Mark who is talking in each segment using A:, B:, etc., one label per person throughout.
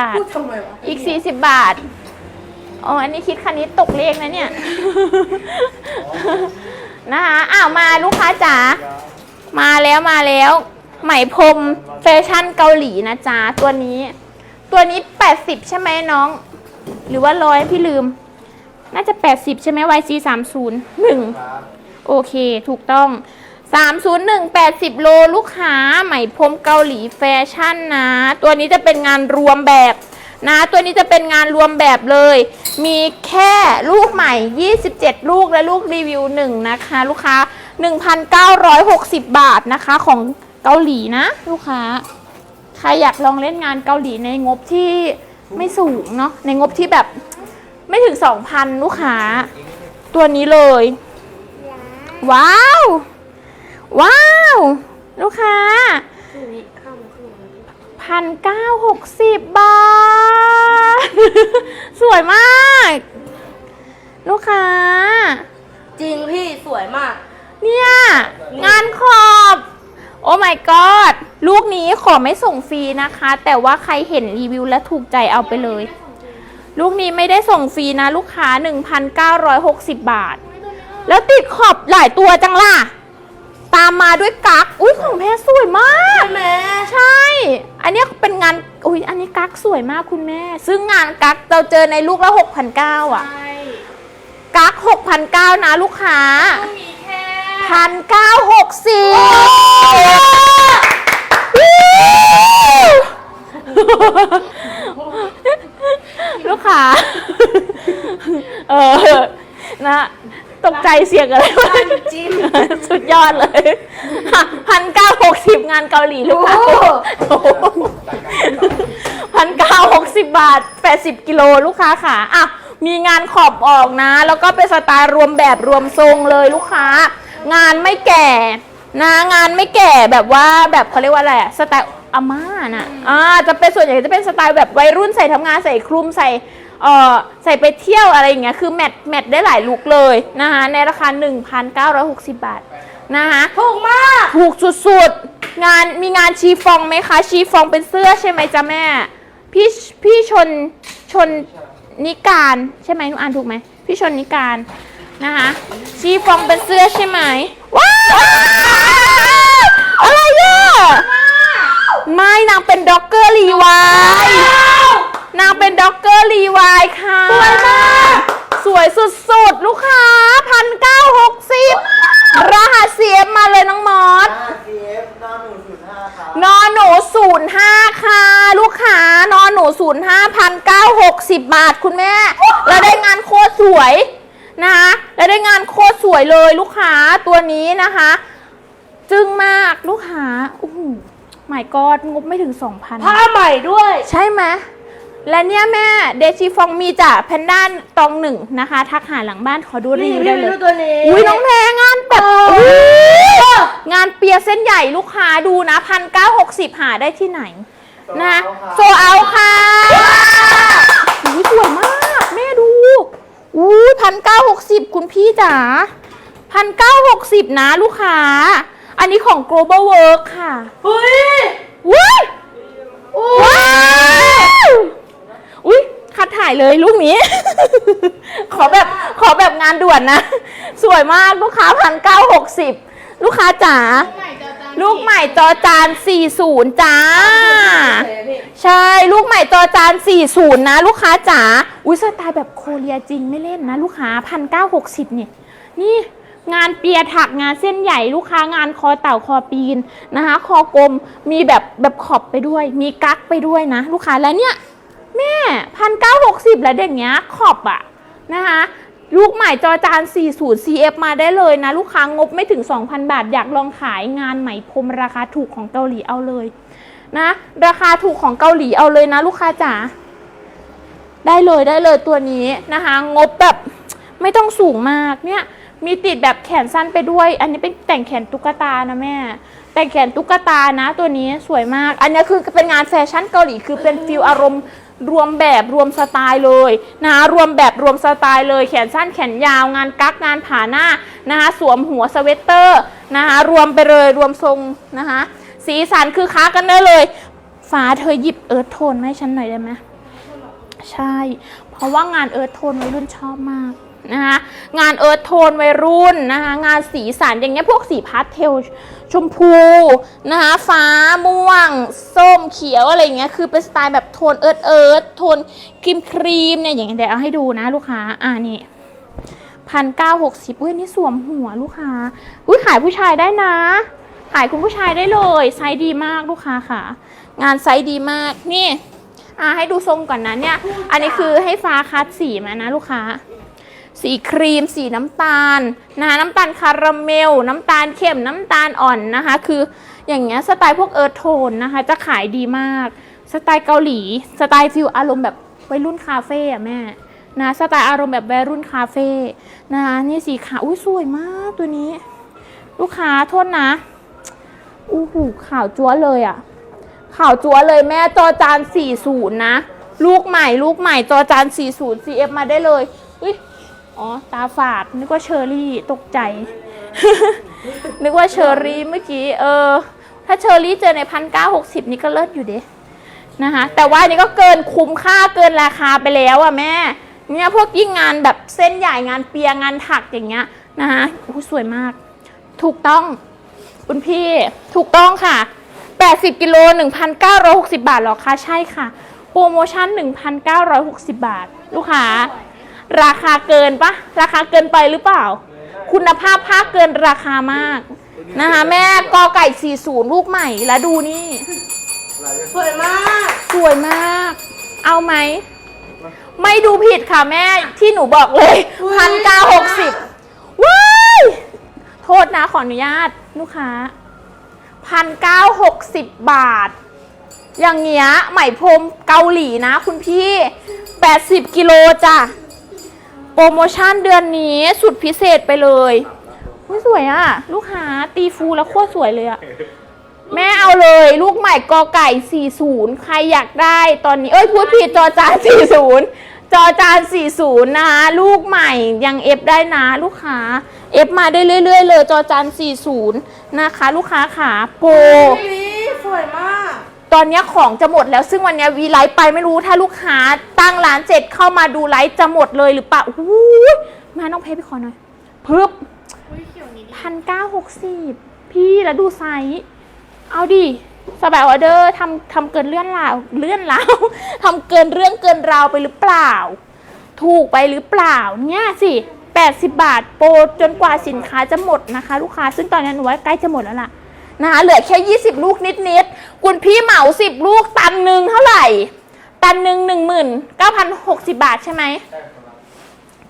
A: บาท
B: พูดทำไมวะ
A: อีก 40 บาท อ๋อ อันนี้คิดคณิตตกเลขนะเนี่ย นะคะอ้าวมาลูกค้าจ๋า มาแล้วมาแล้ว ไหมพรมแฟชั่นเกาหลีนะจ๊ะ ตัวนี้ ตัวนี้ 80 ใช่ไหมน้อง หรือว่าร้อยพี่ลืม น่าจะ 80 ใช่ไหม YC 3 0 1 โอเค ถูกต้อง 301 80 โลลูกค้าไหมพรมเกาหลีแฟชั่นนะ ตัวนี้จะเป็นงานรวมแบบนะ ตัวนี้จะเป็นงานรวมแบบเลย มีแค่ลูกใหม่ 27 ลูกและลูกรีวิว 1 นะคะ ลูกค้า 1,960 บาทนะคะของเกาหลีนะ ลูกค้า ใครอยากลองเล่นงานเกาหลีในงบที่ไม่สูงเนาะในงบที่แบบไม่ถึง 2,000 ลูกค้า ตัวนี้เลย ว้าว ว้าว ลูกค้า
B: ช่วงนี้ข้ามมาครึ่งวัน
A: พันเก้าหกสิบบาท สวยมาก ลูกค้า
B: จริงพี่สวยมาก
A: เนี่ย งานขอบ โอ้ my god ลูกนี้ขอไม่ส่งฟรีนะคะ แต่ว่าใครเห็นรีวิวและถูกใจเอาไปเลย ลูกนี้ไม่ได้ส่งฟรีนะ ลูกค้า 1,960 บาท แล้วติดขอบหลายตัวจังล่ะ ตามมาด้วยกั๊กอุ้ยของแพ้สวยมาก
B: ใช่ไหม
A: ใช่ อันเนี้ยเป็นงาน อุ้ยอันนี้กั๊กสวยมากคุณแม่ ซึ่งงานกั๊กเราเจอในลูกละ6,900อะ
B: ใช่
A: กั๊ก6,900นะลูกค้า
B: ต้องมีแค่
A: พันเก้าหกสิบลูกค้า เออ นะต กใจเสียงอะไรวะ
B: จิ้ม
A: สุดยอดเลยพันเก้าหกสิบงานเกาหลีลูกค้าพันเก้าหกสิบบาทแปดสิบกิโลลูกค้าค่ะอะมีงานขอบออกนะ แล้วก็เป็นสไตล์รวมแบบรวมทรงเลยลูกค้า งานไม่แก่นะงานไม่แก่แบบว่าแบบเขาเรียกว่าอะไรอะสไตล์อาม่าน่ะอ่าจะเป็นส่วนใหญ่จะเป็นสไตล์แบบวัยรุ่นใส่ทำงานใส่คลุมใส่ เอ่อใส่ไปเที่ยวอะไรอย่างเงี้ยคือแมทแมทได้หลายลุคเลยนะคะในราคา 1,960 บาทนะคะ
B: ถูกมาก
A: ถูกสุดๆ งานมีงานชีฟองไหมคะ ชีฟองเป็นเสื้อใช่ไหมจ๊ะแม่ พี่พี่ชนชนนิการใช่ไหมหนูอ่านถูกไหมพี่ชนนิการนะคะชีฟองเป็นเสื้อใช่ไหมว้าวอะไรอะไม่นางเป็นด็อกเกอร์รีวาย นางเป็นด็อกเกอร์รีวายค่ะ
B: สวยมาก
A: สวยสุดๆ ลูกค้าพันเก้าหกสิบรหัสเสียมาเลยน้องมอส
C: 5CF หน้าหนูศูนย์ห้าครับ
A: นอหนูศูนย์ห้าค่ะ ลูกค้านอหนูศูนย์ห้าพันเก้าหกสิบบาทคุณแม่ แล้วได้งานโคตรสวยนะคะแล้วได้งานโคตรสวยเลยลูกค้าตัวนี้นะคะ จึงมากลูกค้าโอ้โหหมายกอดงบไม่ถึง2,000
B: ผ้าใหม่ด้วย
A: ใช่ไหม และเนี่ยแม่เดชิฟองมีจ้ะแพนด้านตองหนึ่งนะคะ ทักหาหลังบ้านขอดูรี
B: นี่
A: วิว
B: รี
A: ได้เล
B: วิวยตัวนี้
A: อุ้ยน้องแพรงานแบบอุ๊ยงานเปียเส้นใหญ่ลูกค้าดูนะพันเก้าหกสิบหาได้ที่ไหน นะโซเอาค่ะอุ้ยสวยมาก แม่ดูอุ้ยพันเก้าหกสิบคุณพี่จ๋าพันเก้าหกสิบนะลูกค้า อันนี้ของ global work ค่ะ
B: เฮ้ย
A: ว้ายว้าวอุ้ยคัดถ่ายเลยลูกนี้ ขอแบบขอแบบงานด่วนนะ สวยมากลูกค้าพันเก้าหกสิบลูกค้าจ๋าลูกใหม่จอจาน40จ้า ใช่ลูกใหม่จอจาน40นะ ลูกค้าจ๋าอุ้ยสไตล์แบบโคเรียจริงไม่เล่นนะ ลูกค้าพันเก้าหกสิบเนี่ยนี่งานเปียถักงานเส้นใหญ่ลูกค้างานคอเต่าคอปีนนะคะ คอกลมมีแบบแบบขอบไปด้วย มีกั๊กไปด้วยนะ ลูกค้าแล้วเนี่ย แม่พันเก้าหกสิบแล้วเด็กเนี้ยขอบอะนะคะลูกใหม่จอจาน 40 CF มาได้เลยนะ ลูกค้างบไม่ถึง 2,000 บาท อยากลองขายงานไหมพรมราคาถูกของเกาหลีเอาเลยนะ ราคาถูกของเกาหลีเอาเลยนะ ลูกค้าจ๋าได้เลยได้เลยตัวนี้นะคะ งบแบบไม่ต้องสูงมากเนี่ย มีติดแบบแขนสั้นไปด้วย อันนี้เป็นแต่งแขนตุ๊กตานะแม่ แต่งแขนตุ๊กตานะตัวนี้สวยมาก อันนี้คือเป็นงานแฟชั่นเกาหลีคือเป็นฟิลอารมณ์รวมแบบรวมสไตล์เลยนะคะรวมแบบรวมสไตล์เลยแขนสั้นแขนยาวงานกั๊กงานผ่าหน้านะคะสวมหัวสเวตเตอร์นะคะรวมไปเลยรวมทรงนะคะสีสันคือค้ากันได้เลยฟ้าเธอหยิบเอิร์ธโทนให้ฉันหน่อยได้ไหมใช่ เพราะว่างานเอิร์ธโทนวัยรุ่นชอบมาก นะคะงานเอิร์ธโทนวัยรุ่นนะคะงานสีสันอย่างเงี้ยพวกสีพาสเทลชมพูนะคะฟ้าม่วง ส้มเขียวอะไรอย่างเงี้ยคือเป็นสไตล์แบบโทนเอิร์ธเอิร์ธโทนครีมครีมเนี่ยอย่างเงี้ยเดี๋ยวเอาให้ดูนะลูกค้าอ่านี่พันเก้าหกสิบอุ้ยนนี่สวมหัวลูกค้าอุ้ยขายผู้ชายได้นะ ขายคุณผู้ชายได้เลยไซส์ดีมากลูกค้าค่ะ งานไซส์ดีมากนี่อ่าให้ดูทรงก่อนนะเนี่ย อันนี้คือให้ฟ้าคัดสีมานะลูกค้า สีครีม สีน้ำตาลนะคะน้ำตาลคาราเมล น้ำตาลเข้มน้ำตาลอ่อนนะคะ คืออย่างเงี้ยสไตล์พวกเอิร์ธโทนนะคะ จะขายดีมาก สไตล์เกาหลี สไตล์ฟิลอารมณ์แบบวัยรุ่นคาเฟ่อะแม่นะสไตล์อารมณ์แบบวัยรุ่นคาเฟ่นะคะนี่สีขาวอุ้ยสวยมากตัวนี้ ลูกค้าโทษนะอู้หูขาวจั๊วเลยอะขาวจัวเลยแม่จอจาน40นะ ลูกใหม่ ลูกใหม่จอจาน40 CF มาได้เลยอุ้ย อ๋อ ตาฝาด นึกว่าเชอรี่ ตกใจ นึกว่าเชอรี่เมื่อกี้ เออ ถ้าเชอรี่เจอในพันเก้าหกสิบนี่ก็เลิศอยู่เด้นะคะ แต่ว่านนี้ก็เกินคุ้มค่าเกินราคาไปแล้วอะแม่ เนี่ยพวกยิ่งงานแบบเส้นใหญ่งานเปียงานถักอย่างเงี้ยนะคะอู้สวยมาก ถูกต้อง คุณพี่ ถูกต้องค่ะ 80กิโล1,960 บาทหรอคะ ใช่ค่ะ โปรโมชั่น 1,960 บาท ลูกค้า ราคาเกินปะราคาเกินไปหรือเปล่า คุณภาพผ้าเกินราคามากนะคะ แม่กอไก่ 40 ลูกใหม่แล้วดูนี่
B: สวยมาก
A: สวยมาก เอาไหม ไม่ดูผิดค่ะแม่ที่หนูบอกเลยพันเก้าหกสิบว้ายโทษนะขออนุญาตลูกค้าพันเก้าหกสิบบาท อย่างเงี้ยไหมพรมเกาหลีนะคุณพี่ 80กิโลจ้ะโป รโมชั่นเดือนนี้สุดพิเศษไปเลยอุ๊ยสวยอะลูกค้าตีฟูแล้วโคตรสวยเลยอะแม่เอาเลย ลูกใหม่กอไก่ 40 ใครอยากได้ตอนนี้ เอ้ยพูดผิดจอจาน 40 จอจาน 40นะคะลูกใหม่ยังเอฟได้นะลูกค้า เอฟมาได้เรื่อยๆเลย จอจาน 40 นะคะ ลูกค้าขาโปร
B: สวยมาก
A: ตอนเนี้ยของจะหมดแล้วซึ่งวันเนี้ยวีไลฟ์ไปไม่รู้ถ้าลูกค้าตั้งร้านเสร็จเข้ามาดูไลฟ์จะหมดเลยหรือเปล่าอู้ยมาน้องเพชรไปขอหน่อยพึบพันเก้าหกสิบพี่แล้วดูไซส์เอาดิสบายออเดอร์ทำทำเกินเลื่อนราวเลื่อนราวทำเกินเรื่องเกินราวไปหรือเปล่า ถูกไปหรือเปล่าเนี่ยสิ80 บาทโปรจนกว่าสินค้าจะหมดนะคะ ลูกค้าซึ่งตอนนี้หนูว่าใกล้จะหมดแล้วล่ะ นะคะเหลือแค่ 20 ลูกนิดๆคุณพี่เหมา 10 ลูกตันหนึ่งเท่าไหร่ ตันหนึ่งหนึ่งหมื่นเก้าพันหกสิบาทใช่ไหม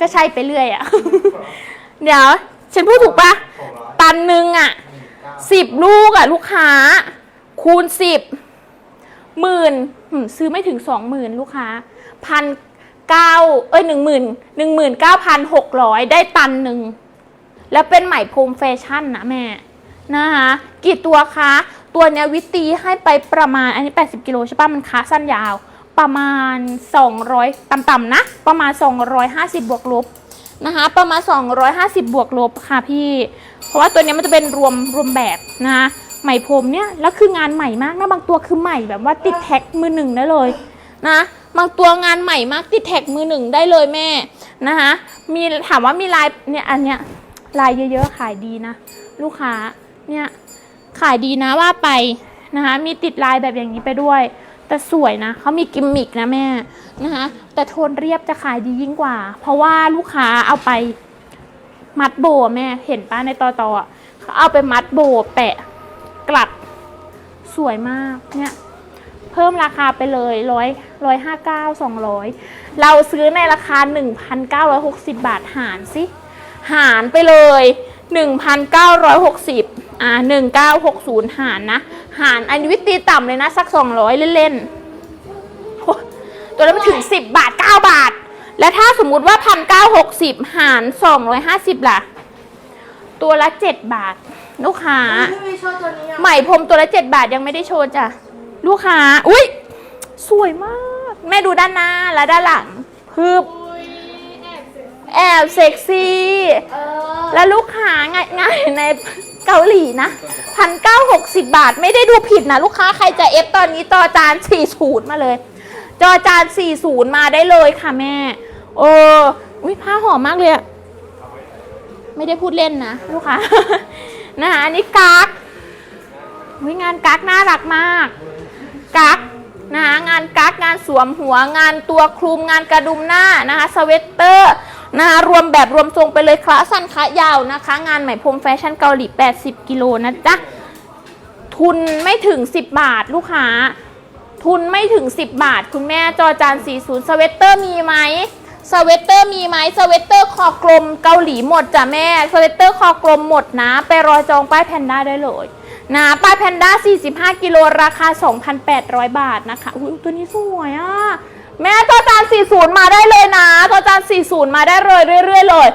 A: ก็ใช่ไปเรื่อยอะเดี๋ยว ฉันพูดถูกปะตันหนึ่งอะสิบลูกอะลูกค้า คูณสิบหมื่นซื้อไม่ถึงสองหมื่นลูกค้าพันเก้าเอ้ยหนึ่งหมื่นหนึ่งหมื่นเก้าพันหกร้อยได้ตันหนึ่งแล้วเป็นไหมพรมแฟชั่นนะแม่ นะคะกี่ตัวคะ ตัวเนี้ยวิตีให้ไปประมาณอันนี้ 80 กิโลใช่ปะมันขาสั้นยาว ประมาณ 200 ต่ำๆนะ ประมาณ 250 บวกลบนะคะ ประมาณ 250 บวกลบค่ะพี่ เพราะว่าตัวนี้มันจะเป็นรวมรวมแบบนะคะไหมพรมเนี่ย แล้วคืองานใหม่มากนะ บางตัวคือใหม่แบบว่าติดแท็กมือหนึ่งได้เลยนะ บางตัวงานใหม่มากติดแท็กมือหนึ่งได้เลยแม่นะคะ มีถามว่ามีลายเนี่ยอันเนี้ยลายเยอะๆขายดีนะ ลูกค้า เนี่ยขายดีนะว่าไปนะคะ มีติดลายแบบอย่างนี้ไปด้วย แต่สวยนะเขามีกิมมิกนะแม่นะคะ แต่โทนเรียบจะขายดียิ่งกว่า เพราะว่าลูกค้าเอาไปมัดโบแม่เห็นป้าในตอตออะเขาเอาไปมัดโบแปะกลัดสวยมากเนี่ยเพิ่มราคาไปเลยร้อยร้อยห้าเก้าสองร้อยเราซื้อในราคา1,960บาทหารสิ หารไปเลย1,960อ่า1960หารนะ หารอันนี้วิตีต่ำเลยนะ สัก200เล่นๆโอ้ตัวนั้นมันถึง10บาท9บาท แล้วถ้าสมมุติว่า1,960หาร250ล่ะ ตัวละ7บาท ลูกค้า
B: พี่วีชอบตัวนี้อะ
A: ไหมพรมตัวละ7บาทยังไม่ได้โชว์จ้ะ ลูกค้า อุ้ยสวยมาก แม่ดูด้านหน้าและด้านหลังคือแอบเซ็กซี่
B: เออ
A: แล้วลูกค้าง่ายง่ายใน เกาหลีนะพันเก้าหกสิบาท ไม่ได้ดูผิดนะ ลูกค้าใครจะเอฟตอนนี้ต่อจานสี่สูตรมาเลย จอจาน40มาได้เลยค่ะแม่เอออุ้ยผ้าหอมมากเลยอะไม่ได้พูดเล่นนะลูกค้านะคะอันนี้กักอุ้ยงานกักน่ารักมากกักนะคะงานกักงานสวมหัวงานตัวคลุมงานกระดุมหน้านะคะสเวตเตอร์ นะคะรวมแบบรวมทรงไปเลยคละสั้นคละยาวนะคะ งานไหมพรมแฟชั่นเกาหลี 80 กิโลนะจ๊ะ ทุนไม่ถึง 10 บาทลูกค้า ทุนไม่ถึง 10 บาท คุณแม่จอจาน 40 สเวตเตอร์มีไหมสเวตเตอร์มีไหมสเวตเตอร์คอกลมเกาหลีหมดจ้ะแม่ สเวตเตอร์คอกลมหมดนะ ไปรอจองป้ายแพนด้าได้เลยนะป้ายแพนด้า 45 กิโลราคา 2,800 บาทนะคะ อุ้ยตัวนี้สวยอะ แม่ก็จาน40 มาได้เลยนะจอจาน40 มาได้เลยเรื่อยๆเลย